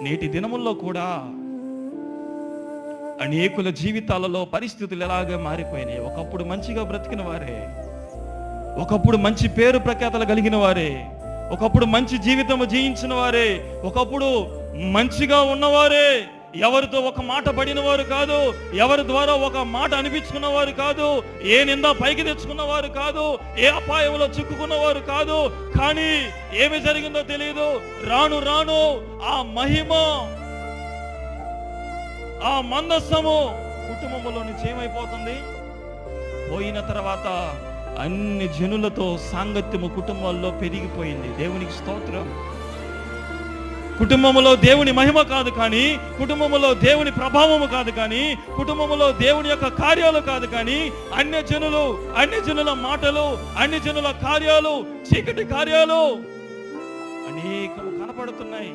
నేటి దినముల్లో కూడా అనేకుల జీవితాలలో పరిస్థితులు ఎలాగే మారిపోయినాయి. ఒకప్పుడు మంచిగా బ్రతికిన వారే ఒకప్పుడు మంచి పేరు ప్రఖ్యాతలు కలిగిన వారే ఒకప్పుడు మంచి జీవితం జీవించిన వారే ఒకప్పుడు మంచిగా ఉన్నవారే. ఎవరితో ఒక మాట పడిన వారు కాదు ఎవరి ద్వారా ఒక మాట అనిపించుకున్న వారు కాదు ఏ నింద పైకి తెచ్చుకున్న వారు కాదు ఏ అపాయంలో చిక్కుకున్నవారు కాదు. కానీ ఏమి జరిగిందో తెలియదు రాను రాను ఆ మహిమ ఆ మందస్సము కుటుంబంలో నుంచి ఏమైపోతుంది పోయిన తర్వాత అన్ని జనులతో సాంగత్యము కుటుంబాల్లో పెరిగిపోయింది. దేవునికి స్తోత్రం. కుటుంబంలో దేవుని మహిమ కాదు కానీ కుటుంబంలో దేవుని ప్రభావము కాదు కానీ కుటుంబంలో దేవుని యొక్క కార్యాలు కాదు కానీ అన్య జనులు అన్య జనుల మాటలు అన్య జనుల కార్యాలు చీకటి కార్యాలు అనేకము కనపడుతున్నాయి.